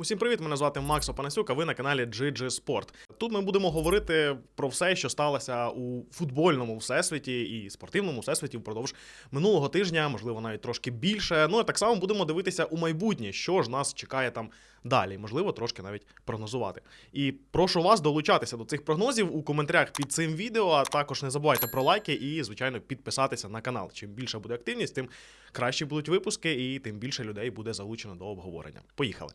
Усім привіт! Мене звати Макс Опанасюк, а ви на каналі GG Sport. Тут ми будемо говорити про все, що сталося у футбольному всесвіті і спортивному всесвіті впродовж минулого тижня, можливо, навіть трошки більше. Ну і так само будемо дивитися у майбутнє, що ж нас чекає там далі. Можливо, трошки навіть прогнозувати. І прошу вас долучатися до цих прогнозів у коментарях під цим відео. А також не забувайте про лайки і, звичайно, підписатися на канал. Чим більше буде активність, тим краще будуть випуски, і тим більше людей буде залучено до обговорення. Поїхали!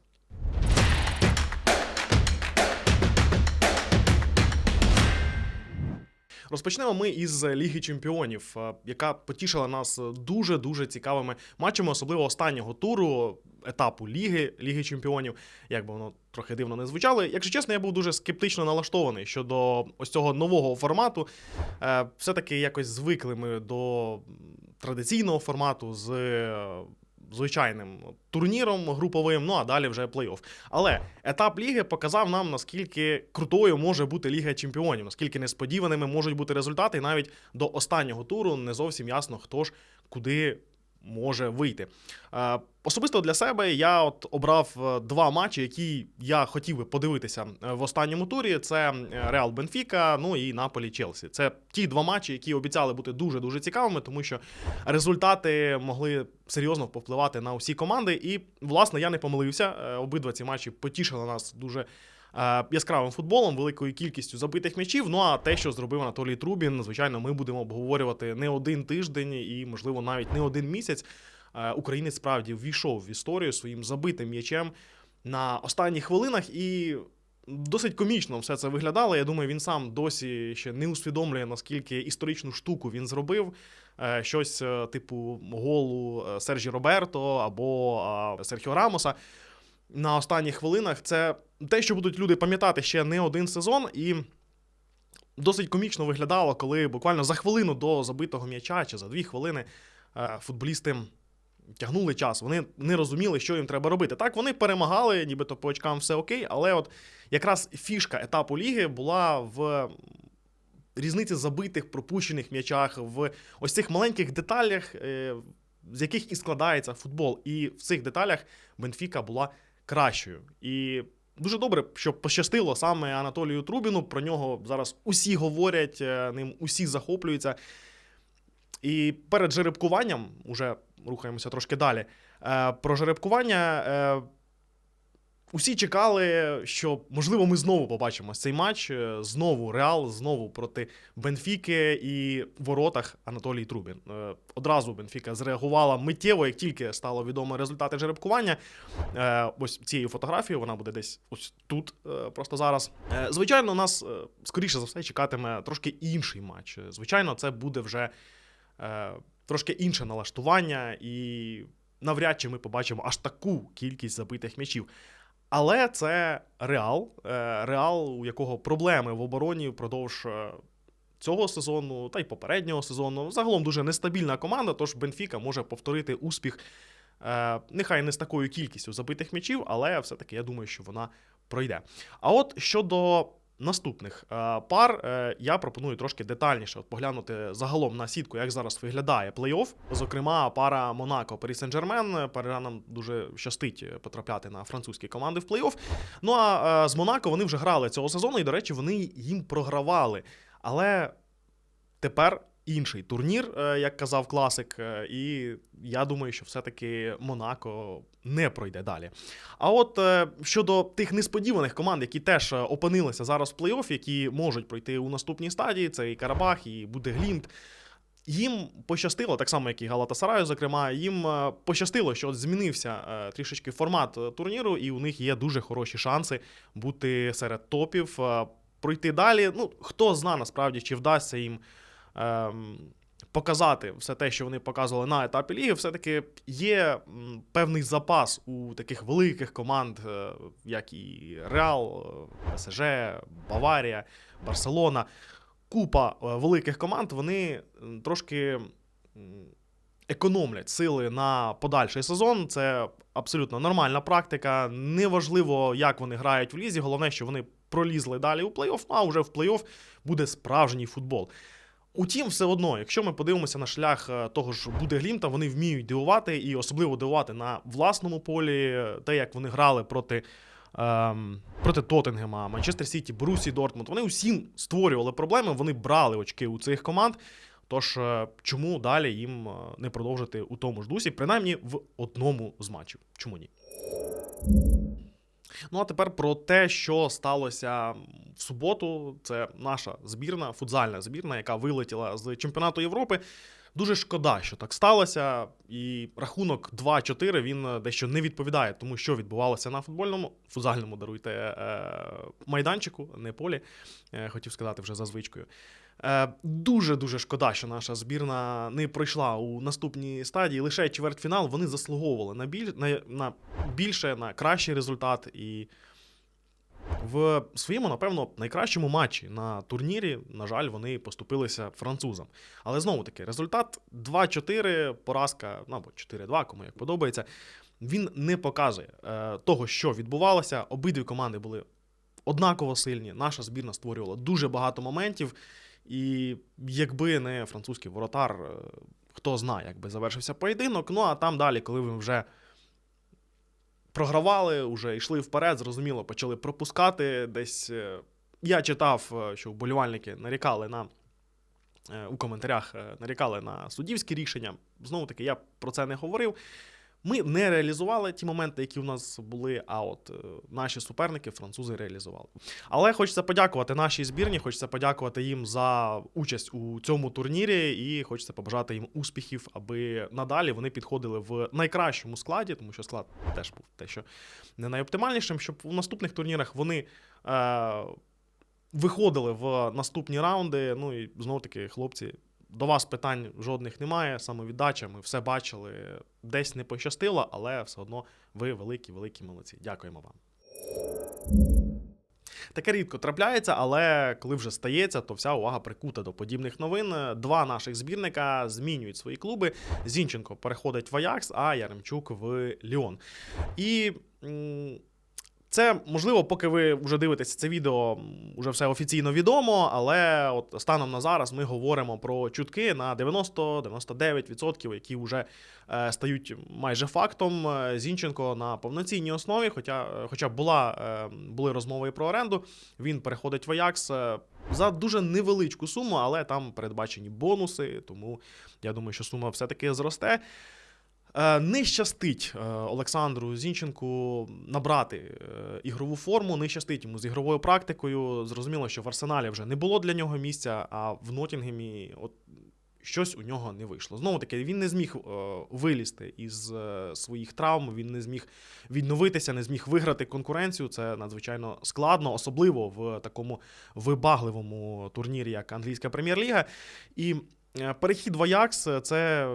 Розпочнемо ми із Ліги Чемпіонів, е, яка потішила нас дуже дуже цікавими матчами, особливо останнього туру етапу Ліги Ліги Чемпіонів. Як би воно трохи дивно не звучало. Якщо чесно, я був дуже скептично налаштований щодо ось цього нового формату. Е, Все-таки якось звикли ми до традиційного формату з е, звичайним турніром груповим, ну а далі вже плей-офф. Але етап ліги показав нам, наскільки крутою може бути Ліга Чемпіонів, наскільки несподіваними можуть бути результати, і навіть до останнього туру не зовсім ясно, хто ж куди. Може вийти. Е, Особисто для себе я от обрав е, два матчі, які я хотів би подивитися е, в останньому турі. Це Реал Бенфіка, ну і Наполі Челсі. Це ті два матчі, які обіцяли бути дуже дуже цікавими, тому що результати могли серйозно повпливати на усі команди. І, власне, я не помилився. Обидва ці матчі потішили нас дуже. Е, Яскравим футболом, великою кількістю забитих м'ячів. Ну а те, що зробив Анатолій Трубін, звичайно, ми будемо обговорювати не один тиждень і, можливо, навіть не один місяць. Е, Українець справді ввійшов в історію своїм забитим м'ячем на останніх хвилинах і. Досить комічно все це виглядало. Я думаю, він сам досі ще не усвідомлює, наскільки історичну штуку він зробив. Е, Щось типу голу Сержі Роберто або Серхіо Рамоса на останніх хвилинах. Це те, що будуть люди пам'ятати ще не один сезон, і досить комічно виглядало, коли буквально за хвилину до забитого м'яча чи за дві хвилини е, футболісти тягнули час. Вони не розуміли, що їм треба робити. Так, вони перемагали, нібито по очкам все окей, але от якраз фішка етапу ліги була в різниці забитих, пропущених м'ячах, в ось цих маленьких деталях, е, з яких і складається футбол. І в цих деталях Бенфіка була кращою. І дуже добре, що пощастило саме Анатолію Трубіну. Про нього зараз усі говорять, е, ним усі захоплюються. І перед жеребкуванням, уже рухаємося трошки далі. Е, про жеребкування е, усі чекали, що можливо ми знову побачимо цей матч. е, Знову Реал, знову проти Бенфіки і в воротах Анатолій Трубін. Е, одразу Бенфіка зреагувала миттєво, як тільки стало відомо результати жеребкування. Е, ось цією фотографією вона буде десь ось тут, просто зараз. Звичайно, нас скоріше за все чекатиме трошки інший матч. Звичайно, це буде вже трошки інше налаштування, і навряд чи ми побачимо аж таку кількість забитих м'ячів. Але це реал, е, реал, у якого проблеми в обороні впродовж е, цього сезону та й попереднього сезону. Загалом дуже нестабільна команда, тож Бенфіка може повторити успіх. е, Нехай не з такою кількістю забитих м'ячів, але все-таки я думаю, що вона пройде. А от щодо наступних е, пар, е, я пропоную трошки детальніше от поглянути загалом на сітку, як зараз виглядає плей-офф. Зокрема, пара Монако Парі Сен-Жермен. Парижанам дуже щастить е, потрапляти на французькі команди в плей-офф. Ну а з Монако вони вже грали цього сезону, і, до речі, вони їм програвали. Але тепер. Інший турнір, як казав класик, і я думаю, що все-таки Монако не пройде далі. А от е, щодо тих несподіваних команд, які теж е, опинилися зараз в плей-офф, які можуть пройти у наступній стадії, це і Карабах, і Будеглімт. Їм пощастило, так само, як і Галатасараю, зокрема, їм е, пощастило, що от змінився трішечки формат турніру, і у них є дуже хороші шанси бути серед топів, пройти далі. Ну, хто зна насправді, чи вдасться їм ем, показати все те, що вони показували на етапі ліги, все-таки є певний запас у таких великих команд, е, як і Реал, е, ПСЖ, Баварія, Барселона. Купа е, великих команд, вони трошки економлять сили на подальший сезон. Це абсолютно нормальна практика. Неважливо, як вони грають в лізі. Головне, що вони пролізли далі у плей-офф, а вже в плей-офф буде справжній футбол. Утім, все одно, якщо ми подивимося на шлях е, того ж буде Глімта, вони вміють дивувати і особливо дивувати на власному полі, те, як вони грали проти ем, проти Тоттенгема, Манчестер Сіті, Брусі, Дортмунд. Вони усім створювали проблеми, вони брали очки у цих команд. Тож е, чому далі їм е, не продовжити у тому ж дусі, принаймні в одному з матчів? Чому ні? Ну а тепер про те, що сталося в суботу. Це наша збірна, футзальна збірна, яка вилетіла з чемпіонату Європи. Дуже шкода, що так сталося, і рахунок 2-4 він дещо не відповідає тому, що відбувалося на футбольному, футзальному даруйте е, майданчику, не полі, е, хотів сказати вже за звичкою. Е, Дуже дуже шкода, що наша збірна не пройшла у наступній стадії. Лише чвертьфінал вони заслуговували на біль на, на більше, на кращий результат. І в своєму, напевно, найкращому матчі на турнірі, на жаль, вони поступилися французам. Але знову таки, результат 2-4, поразка, або 4-2, кому як подобається. Він не показує е, того, що відбувалося. Обидві команди були однаково сильні. Наша збірна створювала дуже багато моментів. І якби не французький воротар, е, хто знає, як би завершився поєдинок. Ну а там далі, коли ви вже програвали, вже йшли вперед, зрозуміло, почали пропускати. Десь е, я читав, е, що вболівальники нарікали на. У коментарях нарікали на суддівські рішення. Знову таки, я про це не говорив. Ми не реалізували ті моменти, які у нас були, а от е, наші суперники, французи, реалізували. Але хочеться подякувати нашій збірні, хочеться подякувати їм за участь у цьому турнірі, і хочеться побажати їм успіхів, аби надалі вони підходили в найкращому складі, тому що склад теж був те, що не найоптимальнішим, щоб у наступних турнірах вони. Е- Виходили в наступні раунди. Ну і знову таки, хлопці, до вас питань жодних немає. Самовіддача, ми все бачили. Десь не пощастило, але все одно ви великі, великі молодці. Дякуємо вам. Таке рідко трапляється, але коли вже стається, то вся увага прикута до подібних новин. Два наших збірника змінюють свої клуби. Зінченко переходить в Аякс, а Яремчук в Ліон. І. це можливо, поки ви вже дивитесь це відео, вже все офіційно відомо, але от станом на зараз ми говоримо про чутки на 90-99%, які вже е, стають майже фактом. Е, Зінченко на повноцінній основі, хоча, е, хоча була, е, були розмови про оренду, він переходить в Аякс е, за дуже невеличку суму, але там передбачені бонуси, тому я думаю, що сума все-таки зросте. Е, Не щастить е, Олександру Зінченку набрати е, ігрову форму, не щастить йому з ігровою практикою. Зрозуміло, що в Арсеналі вже не було для нього місця, а в Нотінгемі от щось у нього не вийшло. Знову таки, він не зміг вилізти із своїх травм, він не зміг відновитися, не зміг виграти конкуренцію. Це надзвичайно складно, особливо в такому вибагливому турнірі, як англійська прем'єр-ліга. І перехід в Аякс – це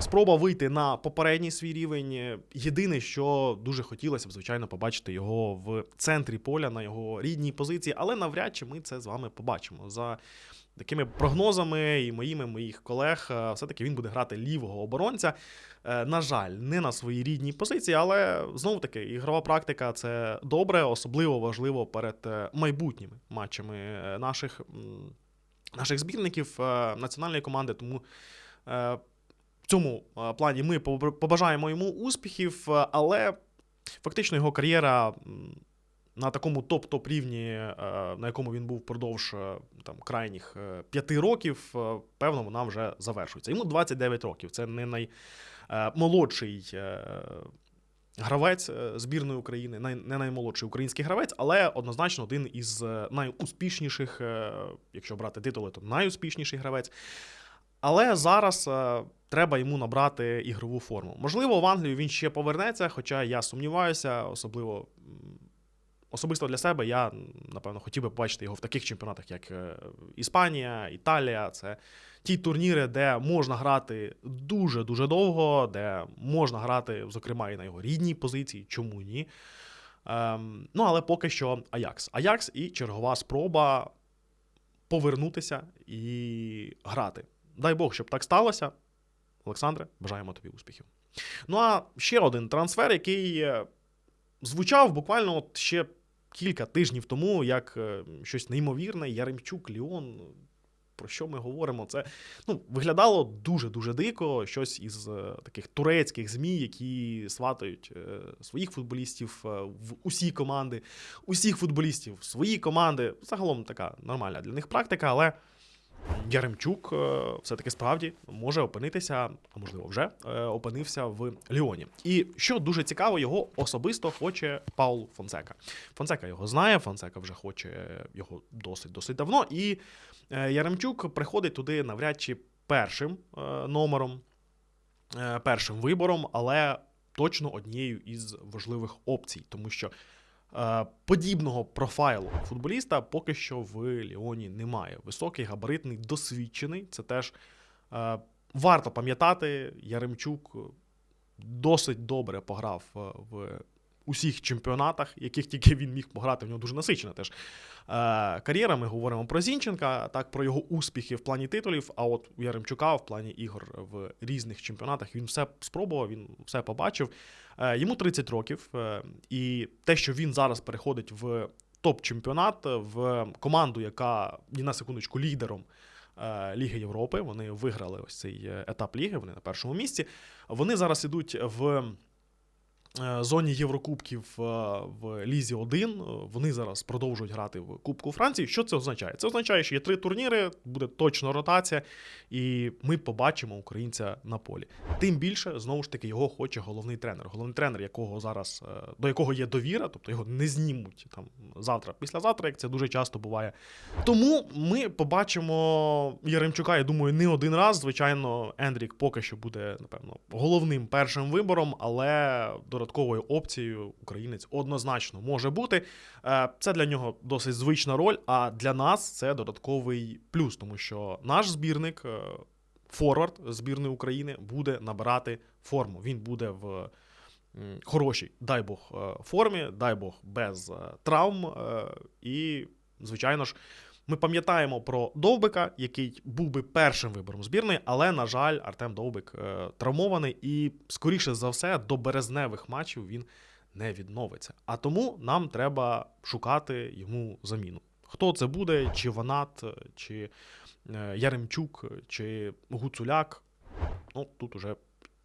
спроба вийти на попередній свій рівень. Єдине, що дуже хотілося б, звичайно, побачити його в центрі поля на його рідній позиції, але навряд чи ми це з вами побачимо. За такими прогнозами і моїми моїх колег, е, все-таки він буде грати лівого оборонця. Е, На жаль, не на своїй рідній позиції, але знову таки, ігрова практика це добре, особливо важливо перед е, майбутніми матчами е, наших, наших збірників е, національної команди. Тому е, в цьому е, плані ми побажаємо йому успіхів, але фактично його кар'єра. На такому топ-топ рівні, на якому він був впродовж там крайніх п'яти років, певно, вона вже завершується. Йому 29 років. Це не наймолодший гравець е, збірної України, не наймолодший український гравець, але однозначно один із е, найуспішніших, е, якщо брати титули, то найуспішніший гравець. Але зараз треба йому набрати ігрову форму. Можливо, в Англію він ще повернеться, хоча я сумніваюся, особливо. Особисто для себе я, напевно, хотів би побачити його в таких чемпіонатах, як е, Іспанія, Італія. Це ті турніри, де можна грати дуже-дуже довго, де можна грати, зокрема, і на його рідній позиції, чому ні. Ем, ну, але поки що Аякс. Аякс і чергова спроба повернутися і грати. Дай Бог, щоб так сталося. Олександре, бажаємо тобі успіхів. Ну а ще один трансфер, який е, звучав буквально от ще кілька тижнів тому, як е, щось неймовірне. Яремчук, Ліон. про що ми говоримо? Це ну, виглядало дуже-дуже дико. Щось із е, таких турецьких ЗМІ, які сватають е, своїх футболістів е, в усі команди, усіх футболістів в свої команди. Загалом така нормальна для них практика, але. Яремчук е, все-таки справді може опинитися, а можливо, вже е, опинився в Ліоні. І що дуже цікаво, його особисто хоче Паул Фонсека. Фонсека його знає, Фонсека вже хоче його досить досить давно. І е, Яремчук приходить туди навряд чи першим номером, першим вибором, але точно однією із важливих опцій, тому що. Е, Подібного профайлу футболіста поки що в Ліоні немає. Високий, габаритний, досвідчений. Це теж е, варто пам'ятати. Яремчук досить добре пограв е, в усіх чемпіонатах, яких тільки він міг пограти. В нього дуже насичена теж е, кар'єра. Ми говоримо про Зінченка, так про його успіхи в плані титулів. А от у Яремчука в плані ігор в різних чемпіонатах він все спробував, він все побачив. Е, Йому 30 років, е, і те, що він зараз переходить в топ-чемпіонат, в команду, яка є на секундочку лідером е, Ліги Європи. Вони виграли ось цей е, етап ліги, вони на першому місці. Вони зараз ідуть в. Е, Зоні Єврокубків е, в Лізі 1. Вони зараз продовжують грати в Кубку Франції. Що це означає? Це означає, що є три турніри, буде точно ротація, і ми побачимо українця на полі. Тим більше, знову ж таки, його хоче головний тренер. Головний тренер, якого зараз е, до якого є довіра, тобто його не знімуть там завтра, післязавтра, як це дуже часто буває. Тому ми побачимо Яремчука, я думаю, не один раз. Звичайно, Ендрік поки що буде, напевно, головним першим вибором, але додатковою опцією українець однозначно може бути. Е, Це для нього досить звична роль, а для нас це додатковий плюс, тому що наш збірник. е, Форвард збірної України буде набирати форму. Він буде в хорошій, дай Бог, е, формі, дай Бог, без травм. І, звичайно ж, ми пам'ятаємо про Довбика, який був би першим вибором збірної, але, на жаль, Артем Довбик е, травмований, і, скоріше за все, до березневих матчів він не відновиться. А тому нам треба шукати йому заміну. Хто це буде, чи Ванат, чи е, Яремчук, чи Гуцуляк. Ну, тут уже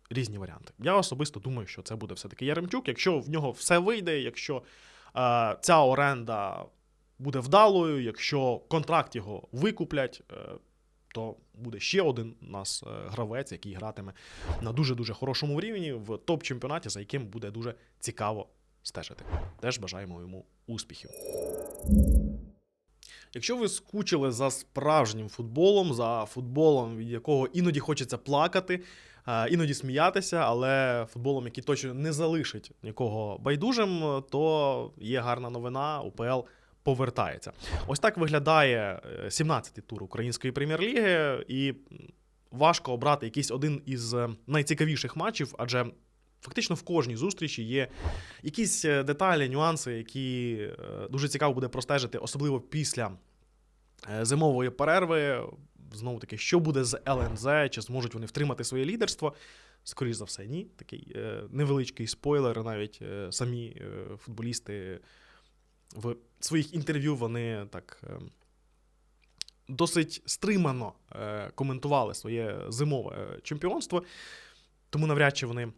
різні варіанти. Я особисто думаю, що це буде все-таки Яремчук. Якщо в нього все вийде, якщо е, ця оренда буде вдалою, якщо контракт його викуплять, е, то буде ще один нас е, гравець, який гратиме на дуже-дуже хорошому рівні в топ-чемпіонаті, за яким буде дуже цікаво стежити. Теж бажаємо йому успіхів. Якщо ви скучили за справжнім футболом, за футболом, від якого іноді хочеться плакати, е, іноді сміятися, але футболом, який точно не залишить нікого байдужим, то є гарна новина. УПЛ повертається. Ось так виглядає е, 17-й тур української прем'єр-ліги, і важко обрати якийсь один із е, найцікавіших матчів, адже фактично в кожній зустрічі є якісь е, деталі, нюанси, які е, дуже цікаво буде простежити, особливо після е, зимової перерви. Знову таки, що буде з ЛНЗ, чи зможуть вони втримати своє лідерство? Скоріше за все, ні. Такий е, невеличкий спойлер. Навіть е, самі е, футболісти в своїх інтерв'ю вони так е, досить стримано е, коментували своє зимове е, чемпіонство, тому навряд чи вони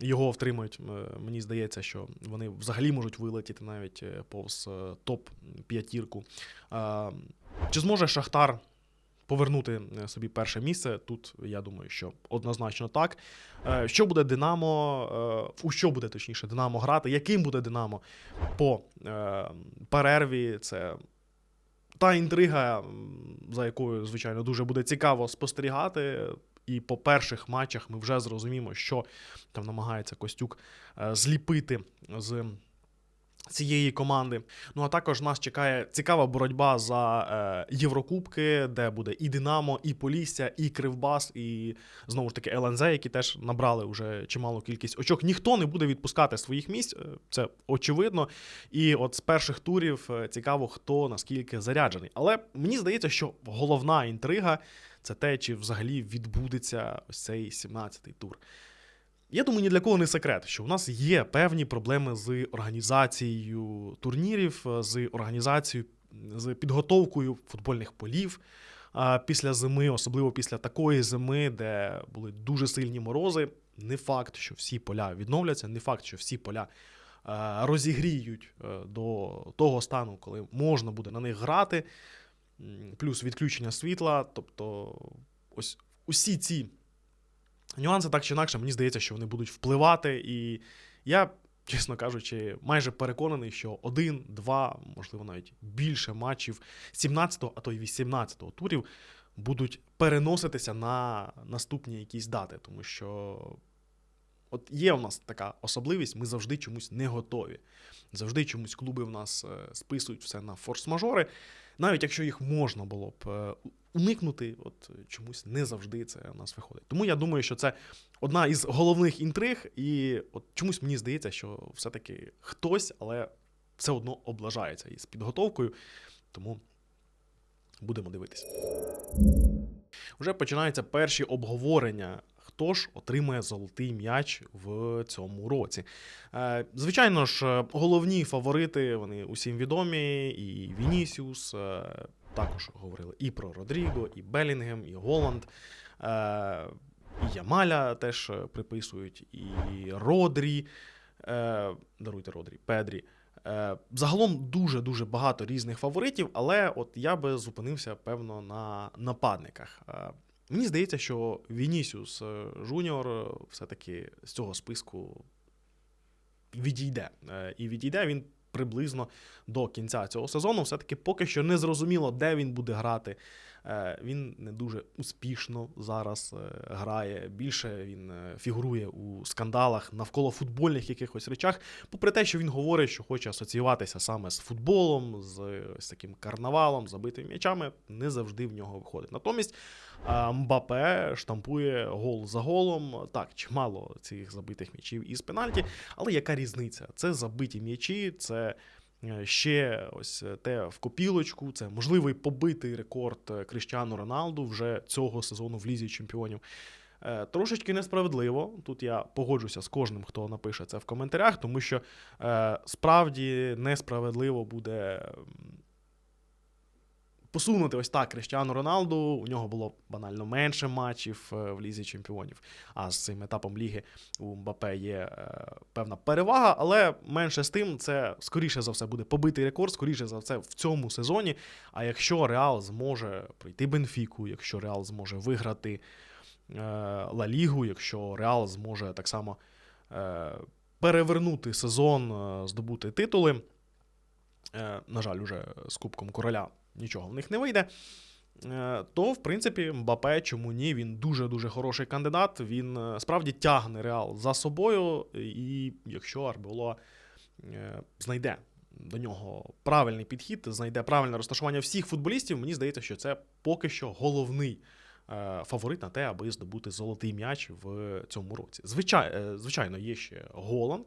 його втримують. Мені здається, що вони взагалі можуть вилетіти навіть повз топ-п'ятірку. Чи зможе Шахтар повернути е, собі перше місце? Тут я думаю, що однозначно так. Е, Що буде Динамо? е, У що буде точніше Динамо грати? Яким буде Динамо по перерві? Це та інтрига, за якою, звичайно, дуже буде цікаво спостерігати. І по перших матчах ми вже зрозуміємо, що там намагається Костюк зліпити з цієї команди. Ну а також нас чекає цікава боротьба за е, Єврокубки, де буде і Динамо, і Полісся, і Кривбас, і знову ж таки ЛНЗ, які теж набрали вже чималу кількість очок. Ніхто не буде відпускати своїх місць, е, це очевидно. І от з перших турів е, цікаво, хто наскільки заряджений. Але мені здається, що головна інтрига це те, чи взагалі відбудеться ось цей 17-й тур. Я думаю, ні для кого не секрет, що у нас є певні проблеми з організацією турнірів, з організацією, з підготовкою футбольних полів. після зими, особливо після такої зими, де були дуже сильні морози. Не факт, що всі поля відновляться, не факт, що всі поля е, розігріють е, до того стану, коли можна буде на них грати. Плюс відключення світла. Тобто, ось усі ці нюанси, так чи інакше, мені здається, що вони будуть впливати. І я, чесно кажучи, майже переконаний, що один, два, можливо, навіть більше матчів 17-го, а то й 18-го турів будуть переноситися на наступні якісь дати, тому що. От є у нас така особливість, ми завжди чомусь не готові. Завжди чомусь клуби в нас е, списують все на форс-мажори. Навіть якщо їх можна було б е, уникнути, от е, чомусь не завжди це у нас виходить. Тому я думаю, що це одна із головних інтриг, і от чомусь мені здається, що все-таки хтось, але все одно облажається із підготовкою. Тому будемо дивитися. Вже починаються перші обговорення. Хто ж отримає золотий м'яч в цьому році? Е, Звичайно ж, е, головні фаворити вони усім відомі, і Вінісіус. Також говорили і про Родріго, і Белінгем, і Голланд. е, І Ямаля теж е, приписують, і Родрі. е, Даруйте Родрі, Педрі. Загалом дуже-дуже багато різних фаворитів, але от я би зупинився, певно, на нападниках. Мені здається, що Вінісіус Жуніор все-таки з цього списку відійде. І відійде він приблизно до кінця цього сезону. Все-таки поки що не зрозуміло, де він буде грати. Е, Він не дуже успішно зараз е, грає. Більше він е, фігурує у скандалах навколо футбольних якихось речах. Попри те, що він говорить, що хоче асоціюватися саме з футболом, з ось таким карнавалом, забитими м'ячами, не завжди в нього виходить. Натомість Мбапе штампує гол за голом. Так, чимало цих забитих м'ячів із пенальті, але яка різниця? Це забиті м'ячі, це. Е, Ще ось те в копілочку, це можливий побитий рекорд е, Кріштіану Роналду вже цього сезону в Лізі Чемпіонів. Е, Трошечки несправедливо. Тут я погоджуся з кожним, хто напише це в коментарях, тому що е, справді несправедливо буде посунути ось так Криштіану Роналду. У нього було банально менше матчів е, в Лізі Чемпіонів. А з цим етапом ліги у Мбапе є е, певна перевага, але менше з тим, це скоріше за все буде побитий рекорд, скоріше за все в цьому сезоні. А якщо Реал зможе пройти Бенфіку, якщо Реал зможе виграти е, Ла Лігу, якщо Реал зможе так само перевернути сезон, здобути титули. На жаль, уже з Кубком Короля нічого в них не вийде. е, То, в принципі, Мбапе, чому ні, він дуже-дуже хороший кандидат. Він е, справді тягне Реал за собою, і якщо Арбело е, знайде до нього правильний підхід, знайде правильне розташування всіх футболістів, мені здається, що це поки що головний фаворит на те, аби здобути золотий м'яч в цьому році. Звичай, е, звичайно, є ще Голланд,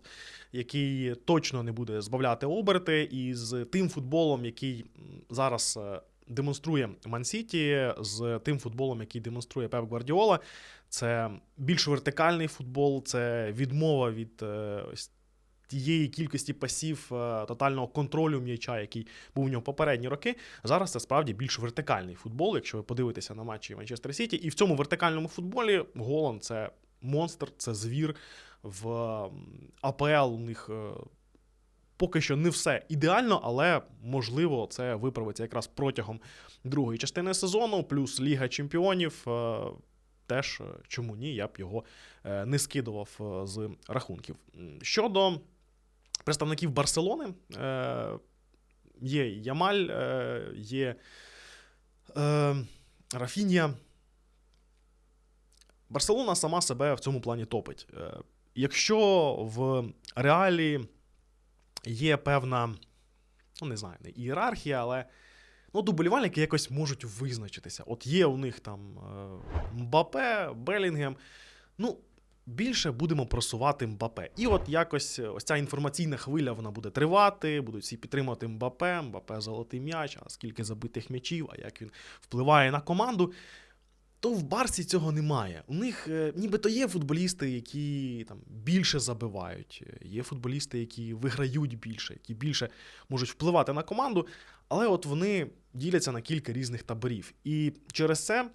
який точно не буде збавляти оберти, і з тим футболом, який зараз е, демонструє Ман-Сіті, з тим футболом, який демонструє Пеп Гвардіола, це більш вертикальний футбол, це відмова від е, ось тієї кількості пасів е, тотального контролю м'яча, який був у нього попередні роки. Зараз це справді більш вертикальний футбол, якщо ви подивитеся на матчі Манчестер Сіті. І в цьому вертикальному футболі Голланд це монстр, це звір. В АПЛ у них е, поки що не все ідеально, але можливо це виправиться якраз протягом другої частини сезону, плюс Ліга Чемпіонів. е, Теж чому ні, я б його не скидував з рахунків. Щодо представників Барселони, е, є Ямаль, е, є е, Рафінія. Барселона сама себе в цьому плані топить. Якщо в реалі є певна, ну не знаю, не ієрархія, але ну, доболівальники якось можуть визначитися. От є у них там Мбапе, Белінгем. Ну, більше будемо просувати Мбапе. І от якось ось ця інформаційна хвиля вона буде тривати, будуть всі підтримувати Мбапе, Мбапе золотий м'яч, а скільки забитих м'ячів, а як він впливає на команду. то в Барсі цього немає. У них е, нібито є футболісти, які там більше забивають, е, є футболісти, які виграють більше, які більше можуть впливати на команду, але от вони діляться на кілька різних таборів. І через це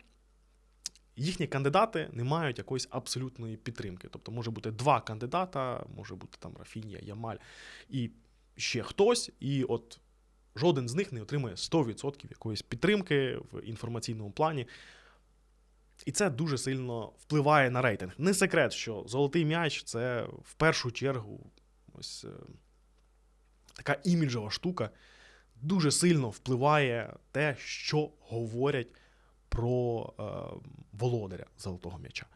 їхні кандидати не мають якоїсь абсолютної підтримки. Тобто може бути два кандидата, може бути там Рафінія, Ямаль і ще хтось, і от жоден з них не отримує 100% якоїсь підтримки в інформаційному плані. І це дуже сильно впливає на рейтинг. Не секрет, що золотий м'яч це в першу чергу ось е, така іміджова штука. Дуже сильно впливає те, що говорять про е, володаря золотого м'яча.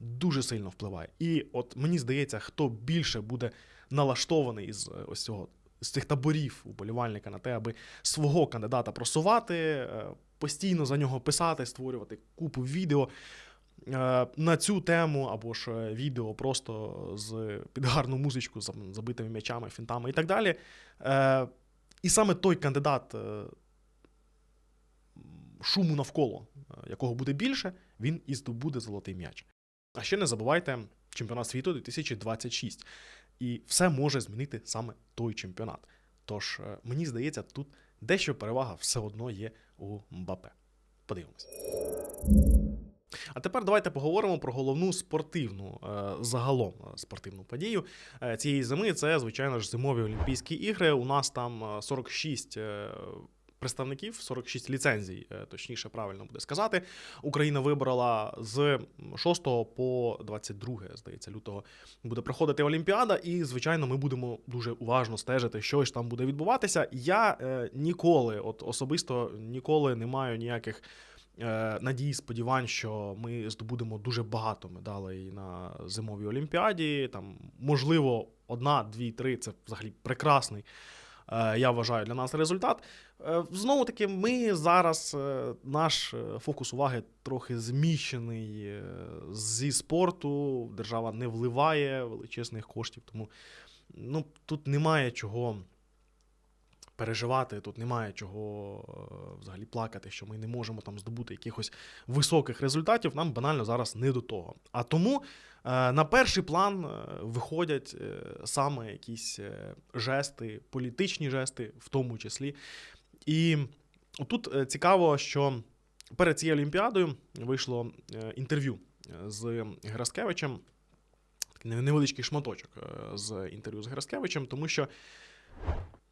Дуже сильно впливає. І от мені здається, хто більше буде налаштований із е, ось цього з цих таборів уболівальника на те, аби свого кандидата просувати, е, постійно за нього писати, створювати купу відео на цю тему, або ж відео просто з під гарну музичку, з забитими м'ячами, фінтами і так далі. І саме той кандидат шуму навколо, якого буде більше, він і здобуде золотий м'яч. А ще не забувайте чемпіонат світу 2026. І все може змінити саме той чемпіонат. Тож, е, мені здається, тут дещо перевага все одно є у Мбапе. Подивимось. А тепер давайте поговоримо про головну спортивну е, загалом е, спортивну подію е, цієї зими. Це, звичайно ж, зимові Олімпійські ігри. У нас там е, 46 е, представників, 46 ліцензій, е, точніше, правильно буде сказати. Україна вибрала з 6 по 22, здається, лютого буде проходити Олімпіада, і, звичайно, ми будемо дуже уважно стежити, що ж там буде відбуватися. Я е, ніколи, от особисто ніколи не маю ніяких. е, Надій, сподівань, що ми здобудемо дуже багато медалей на зимовій олімпіаді. Там, можливо, одна, дві, три це взагалі прекрасний. Е, Я вважаю для нас результат. Е, Знову таки, ми зараз е, наш фокус уваги трохи зміщений зі спорту. Держава не вливає величезних коштів, тому ну, тут немає чого переживати, тут немає чого е, взагалі плакати, що ми не можемо там здобути якихось високих результатів. Нам банально зараз не до того. А тому е, на перший план е, виходять саме якісь жести, політичні жести, в тому числі. І тут цікаво, що перед цією Олімпіадою вийшло інтерв'ю з Гераскевичем. Невеличкий шматочок з інтерв'ю з Гераскевичем, тому що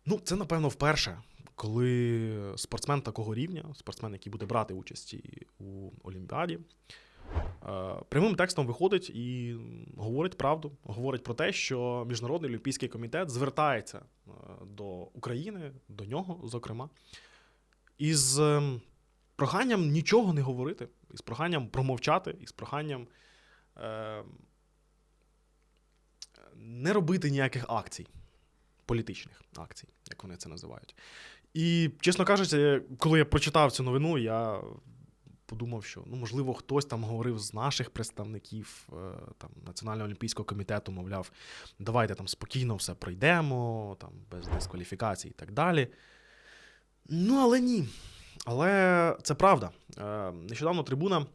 ну, це, напевно, вперше, коли спортсмен такого рівня, спортсмен, який буде брати участь у Олімпіаді, е, прямим текстом виходить і говорить правду, говорить про те, що Міжнародний олімпійський комітет звертається е, до України, до нього, зокрема, із ем, проханням нічого не говорити, із проханням промовчати, із проханням е, не робити ніяких акцій, політичних акцій, як вони це називають. І, чесно кажучи, коли я прочитав цю новину, я подумав, що ну, можливо, хтось там говорив з наших представників е, там, Національного олімпійського комітету, мовляв, давайте там спокійно все пройдемо, там, без дискваліфікацій і так далі. Ну, але ні. Але це правда. Е, Нещодавно трибуна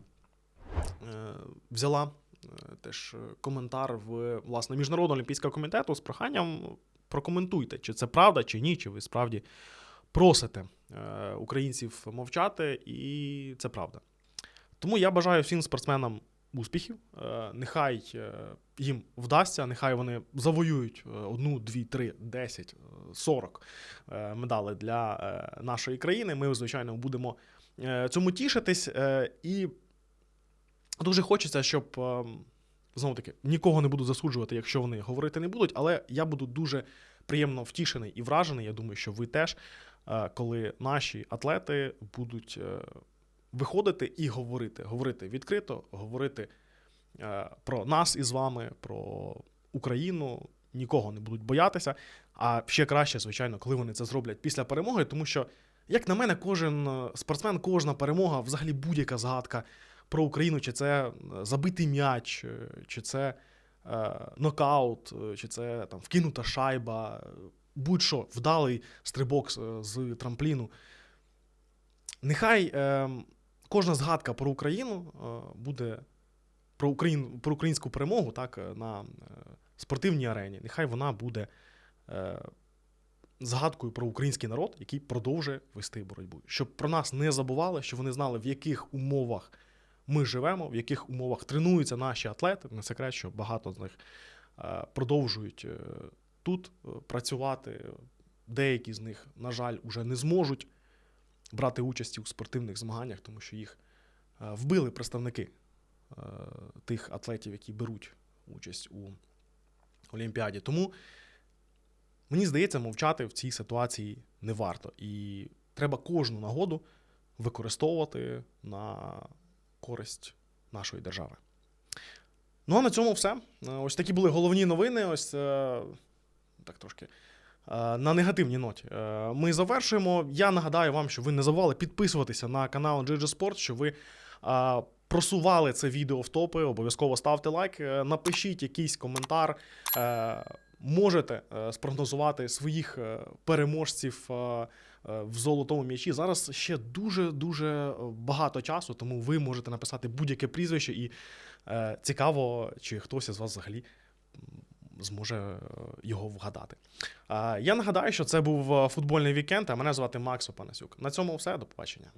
е, взяла теж коментар в власне Міжнародного олімпійського комітету з проханням прокоментуйте, чи це правда, чи ні, чи ви справді просите е, українців мовчати, і це правда. Тому я бажаю всім спортсменам успіхів. Е, Нехай е, їм вдасться, нехай вони завоюють одну, дві, три, десять, сорок медалей для нашої країни. Ми, звичайно, будемо цьому тішитись. І дуже хочеться, щоб е, знову таки нікого не буду засуджувати, якщо вони говорити не будуть, але я буду дуже приємно втішений і вражений. Я думаю, що ви теж, е, коли наші атлети будуть е, виходити і говорити, говорити відкрито, говорити е, про нас із вами, про Україну. Нікого не будуть боятися. А ще краще, звичайно, коли вони це зроблять після перемоги, тому що, як на мене, кожен спортсмен, кожна перемога, взагалі будь-яка згадка про Україну, чи це е, забитий м'яч, е, чи це е, нокаут, чи це там вкинута шайба, будь-що, вдалий стрибок з, трампліну. Нехай кожна згадка про Україну буде про, Україн, про українську перемогу так, на спортивній арені. Нехай вона буде згадкою про український народ, який продовжує вести боротьбу. Щоб про нас не забували, щоб вони знали, в яких умовах ми живемо, в яких умовах тренуються наші атлети. Не секрет, що багато з них е, продовжують е, тут е, працювати. Деякі з них, на жаль, уже не зможуть брати участі у спортивних змаганнях, тому що їх вбили представники тих атлетів, які беруть участь у Олімпіаді. Тому мені здається, мовчати в цій ситуації не варто. І треба кожну нагоду використовувати на користь нашої держави. Ну а на цьому все. Е, Ось такі були головні новини. Ось е, так трошки. е, На негативній ноті ми завершуємо. Я нагадаю вам, що ви не забували підписуватися на канал GG Sport, що ви просували це відео в топи. Обов'язково ставте лайк, напишіть якийсь коментар. Можете спрогнозувати своїх переможців в золотому м'ячі. Зараз ще дуже дуже багато часу, тому ви можете написати будь-яке прізвище, і е, цікаво, чи хтось із вас взагалі зможе е, його вгадати. Е, Я нагадаю, що це був е, футбольний вікенд, а мене звати Макс Опанасюк. На цьому все. До побачення.